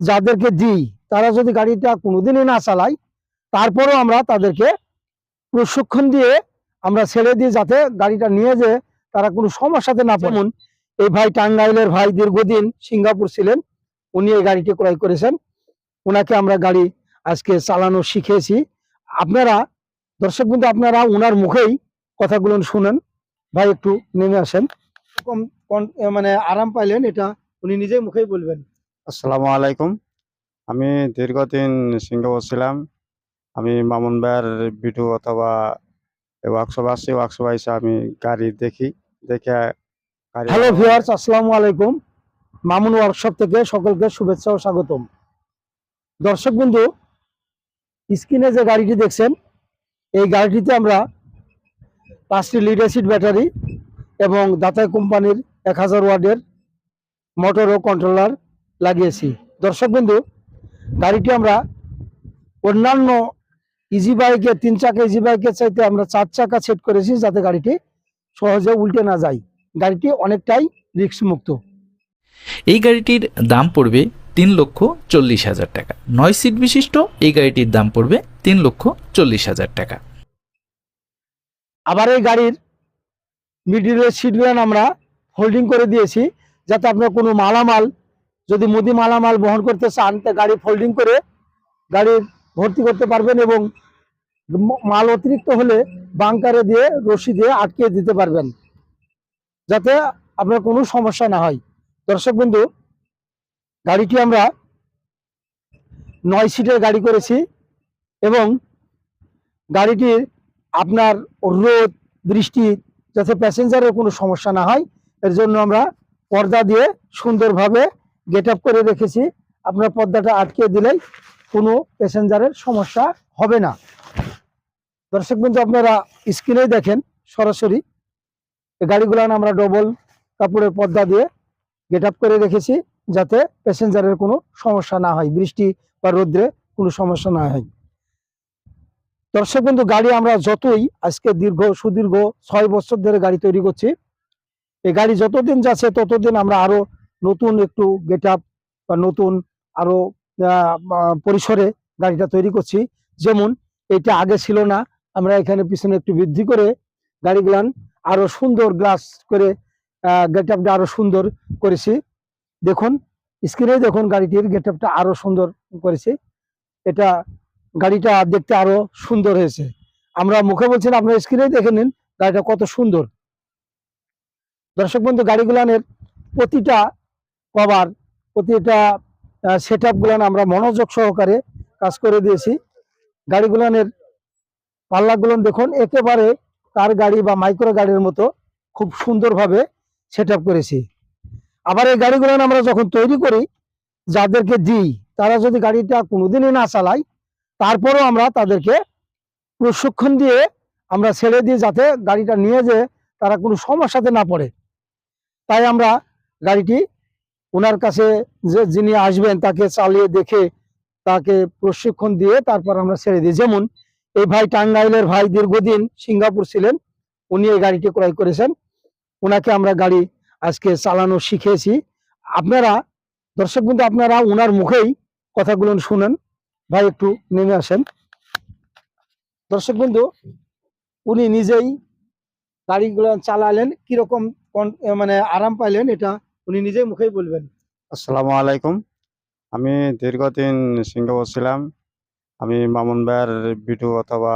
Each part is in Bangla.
যাদেরকে দিই তারা যদি গাড়িটা কোনোদিনই না চালায় তারপরেও আমরা তাদেরকে প্রশিক্ষণ দিয়ে আমরা ছেড়ে দিয়ে যাতে গাড়িটা নিয়ে যে তারা কোনো সমস্যাতে না পড়ে। যেমন এই ভাই টাঙ্গাইলের ভাই দীর্ঘদিন সিঙ্গাপুর ছিলেন উনি এই গাড়িটি ক্রয় করেছেন। ওনাকে আমরা গাড়ি আজকে চালানো শিখেছি আপনারা দর্শক বন্ধু আপনারা ওনার মুখেই কথাগুলো শুনেন। ভাই একটু নেমে আসেন। এ মানে আরাম পাইলেন এটা উনি নিজেই মুখেই বলবেন। আসসালামু আলাইকুম। আমি দীর্ঘদিন সিঙ্গাপুর ছিলাম। আমি মামুন ভাইয়ের ভিডিও অথবা ওয়ার্কশপ আসছি ওয়ার্কশপ এসে আমি গাড়ি দেখি দেখে হ্যালো ভিউয়ার্স আসসালামু আলাইকুম। মামুন ওয়ার্কশপ থেকে সকলকে শুভেচ্ছা ও স্বাগতম। দর্শক বন্ধু স্ক্রিনে যে গাড়িটি দেখছেন এই গাড়িটিতে আমরা পাঁচটি লিড অ্যাসিড ব্যাটারি এবং দাতাই কোম্পানির এক হাজার ওয়ার্ডের মোটর ও কন্ট্রোলার লাগিয়েছি। দর্শক বন্ধু গাড়িটি আমরা অন্যান্য ইজি বাইকে তিন চাকা ইজি বাইকের চাইতে আমরা চার চাকা সেট করেছি যাতে গাড়িটি সহজে উল্টে না যায়। গাড়িটি অনেকটাই রিস্ক মুক্ত এই গাড়িটির দাম পড়বে তিন লক্ষ চল্লিশ হাজার টাকা। নয় সিট বিশিষ্ট এই গাড়িটির দাম পড়বে তিন লক্ষ চল্লিশ হাজার টাকা। আবার এই গাড়ির মিডিলের সিটগুলো আমরা হোল্ডিং করে দিয়েছি যাতে আপনার কোনো মালামাল যদি মুদি মালামাল বহন করতে চান, তা গাড়ি ফোল্ডিং করে গাড়ি ভর্তি করতে পারবেন এবং মাল অতিরিক্ত হলে বাংকারে দিয়ে, রশি দিয়ে আটকে দিতে পারবেন, যাতে আপনার কোনো সমস্যা না হয়। দর্শক বন্ধু, গাড়িটি আমরা নয় সিটের গাড়ি করেছি এবং গাড়িটির আপনার রোদ, বৃষ্টি যাতে প্যাসেঞ্জারের কোনো সমস্যা না হয়, এর জন্য আমরা পর্দা দিয়ে সুন্দরভাবে গেট আপ করে রেখেছি, আপনার পর্দাটা আটকে দিলেই কোনো প্যাসেঞ্জারের সমস্যা হবে না। দর্শক বন্ধু, আপনারা স্ক্রিনে দেখেন সরাসরি। এই গাড়িগুলো আমরা ডবল কাপড়ের পর্দা দিয়ে গেট আপ করে রেখেছি যাতে প্যাসেঞ্জারের কোনো সমস্যা না হয়, বৃষ্টি বা রোদ্রে কোনো সমস্যা না হয়। দর্শক বন্ধু, গাড়ি আমরা যতই আজকে দীর্ঘ, সুদীর্ঘ ছয় বছর ধরে গাড়ি তৈরি করছি, এই গাড়ি যতদিন যাচ্ছে ততদিন আমরা আরও নতুন একটু গেট আপ বা নতুন আরও আহ, আহ, পরিসরে গাড়িটা তৈরি করছি। যেমন এটা আগে ছিল না আমরা এখানে পিছনে একটু বৃদ্ধি করে গাড়িগুলান আরও সুন্দর গ্লাস করে গেট আপটা আরও সুন্দর করেছি। দেখুন স্ক্রিনে দেখুন গাড়িটির গেট আপটা আরও সুন্দর করেছি। এটা গাড়িটা দেখতে আরও সুন্দর হয়েছে। আমরা মুখে বলছি না আপনার স্ক্রিনে দেখে নিন গাড়িটা কত সুন্দর। দর্শক বন্ধু গাড়িগুলানের প্রতিটা কভার প্রতিটা সেট আপ গুলান আমরা মনোযোগ সহকারে কাজ করে দিয়েছি। গাড়িগুলানের পাল্লাগুলো দেখুন, একেবারে কার গাড়ি বা মাইক্রো গাড়ির মতো খুব সুন্দরভাবে সেট করেছি। আবার এই গাড়িগুলান আমরা যখন তৈরি করি, যাদেরকে দিই, তারা যদি গাড়িটা কোনোদিনই না চালায়, তারপরেও আমরা তাদেরকে প্রশিক্ষণ দিয়ে আমরা ছেড়ে দিই যাতে গাড়িটা নিয়ে যে তারা কোনো সমস্যাতে না পড়ে। তাই আমরা গাড়িটি ওনার কাছে যে যিনি আসবেন তাকে চালিয়ে দেখে তাকে প্রশিক্ষণ দিয়ে তারপর আমরা ছেড়ে দিই। যেমন এই ভাই টাঙ্গাইলের ভাই দীর্ঘদিন সিঙ্গাপুর ছিলেন, উনি এই গাড়িটি ক্রয় করেছেন। ওনাকে আমরা গাড়ি আজকে চালানো শিখেছি আপনারা, দর্শক বন্ধু, আপনারা ওনার মুখেই কথাগুলো শুনেন। ভাই, একটু নেমে আসেন। দর্শক বন্ধু, উনি নিজেই গাড়িগুলো চালালেন, কীরকম মানে আরাম পাইলেন, এটা উনি নিজেই মুখেই বলবেন। আসসালামু আলাইকুম। আমি দীর্ঘদিন সিঙ্গাপুর ছিলাম। আমি মামুন ভাইয়ের ভিডিও অথবা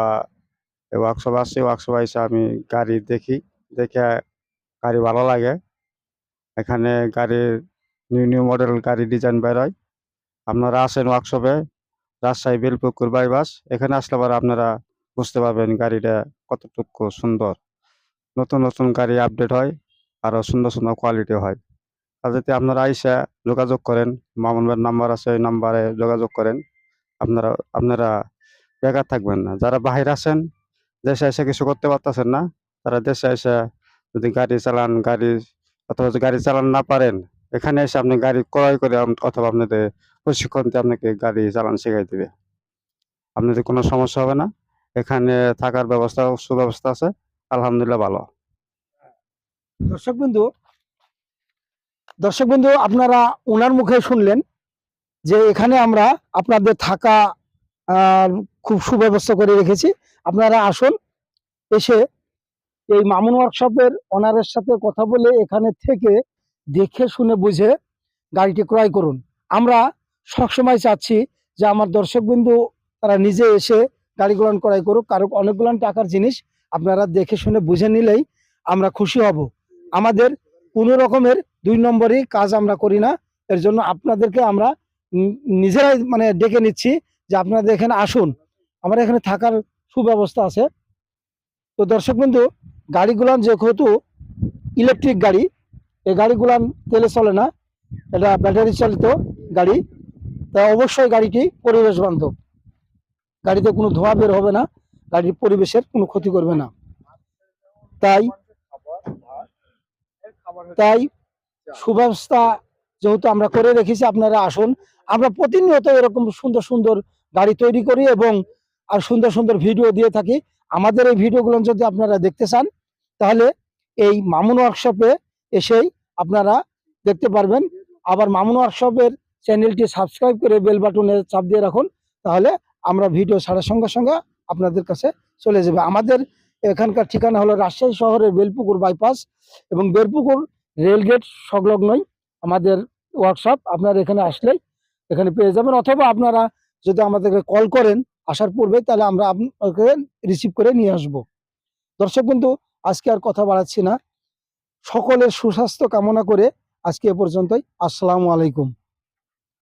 ওয়ার্কশপ আসছি ওয়ার্কশপ এসে আমি গাড়ি দেখি, দেখে গাড়ি ভালো লাগে। এখানে গাড়ির নিউ নিউ মডেল গাড়ি ডিজাইন বেরোয় আপনারা আসেন ওয়ার্কশপে রাজশাহী, বেলপুকুর বাইবাস এখানে আসলে পরে আপনারা বুঝতে পারবেন গাড়িটা কতটুকু সুন্দর। নতুন নতুন গাড়ি আপডেট হয়, আরও সুন্দর সুন্দর কোয়ালিটি হয়। আর যদি আপনারা আইসা যোগাযোগ করেন, মামুন ভাইয়ের নাম্বার আছে, ওই নাম্বারে যোগাযোগ করেন। আপনারা আপনারা বেকার থাকবেন না। যারা বাহির আছেন, দেশে এসে কিছু করতে পারতেছেন না, তারা দেশে এসে যদি গাড়ি চালান, গাড়ি অথবা গাড়ি চালান না পারেন, এখানে এসে আপনি গাড়ি ক্রয় করে অথবা আপনাদের প্রশিক্ষণ দিয়ে আপনাকে গাড়ি চালান শেখাই দিবে। আপনাদের কোনো সমস্যা হবে না। এখানে থাকার ব্যবস্থা, সুব্যবস্থা আছে। আলহামদুলিল্লাহ ভালো। দর্শক বন্ধু দর্শক বন্ধু, আপনারা ওনার মুখে শুনলেন যে এখানে আমরা আপনাদের থাকা খুব সুব্যবস্থা করে রেখেছি। আপনারা আসুন, এসে এই মামুন ওয়ার্কশপের ওনারের সাথে কথা বলে এখানে থেকে দেখে, শুনে, বুঝে গাড়িটি ক্রয় করুন। আমরা সবসময় চাচ্ছি যে আমার দর্শকবিন্দু তারা নিজে এসে গাড়িগুলো ক্রয় করুক। কারণ অনেকগুলো টাকার জিনিস আপনারা দেখে, শুনে, বুঝে নিলেই আমরা খুশি হব। আমাদের কোনো রকমের দুই নম্বরই কাজ আমরা করি না। এর জন্য আপনাদেরকে আমরা নিজেরাই মানে ডেকে নিচ্ছি যে আপনাদের এখানে আসুন। আমার এখানে থাকার সুব্যবস্থা আছে। তো দর্শক বন্ধু, গাড়িগুলান যেহেতু ইলেকট্রিক গাড়ি, এই গাড়িগুলান তেলে চলে না। এটা ব্যাটারি চালিত গাড়ি। তাই অবশ্যই গাড়িটি পরিবেশ বান্ধব। গাড়িতে কোনো ধোঁয়া বের হবে না। গাড়ির পরিবেশের কোনো ক্ষতি করবে না। তাই তাই সুব্যবস্থা যেহেতু আমরা করে রেখেছি, আপনারা আসুন। আমরা প্রতিনিয়ত এরকম সুন্দর সুন্দর গাড়ি তৈরি করি এবং আর সুন্দর সুন্দর ভিডিও দিয়ে থাকি। আমাদের এই ভিডিওগুলো যদি আপনারা দেখতে চান, তাহলে এই মামুন ওয়ার্কশপে এসেই আপনারা দেখতে পারবেন। আবার মামুন ওয়ার্কশপের চ্যানেলটি সাবস্ক্রাইব করে বেল বাটনে চাপ দিয়ে রাখুন, তাহলে আমরা ভিডিও ছাড়ার সঙ্গে সঙ্গে আপনাদের কাছে চলে যাবে। আমাদের এখানকার ঠিকানা হলো রাজশাহী শহরের বেলপুকুর বাইপাস এবং বেলপুকুর রেলগেট সংলগ্নই আমাদের ওয়ার্কশপ আপনারা এখানে আসলেই এখানে পেয়ে যাবেন। অথবা আপনারা যদি আমাদেরকে কল করেন আসার পূর্বে, তাহলে আমরা আপনাকে রিসিভ করে নিয়ে আসব। দর্শক বন্ধু, আজকে আর কথা বাড়াচ্ছি না। সকলের সুস্বাস্থ্য কামনা করে আজকে এ পর্যন্তই। আসসালামু আলাইকুম।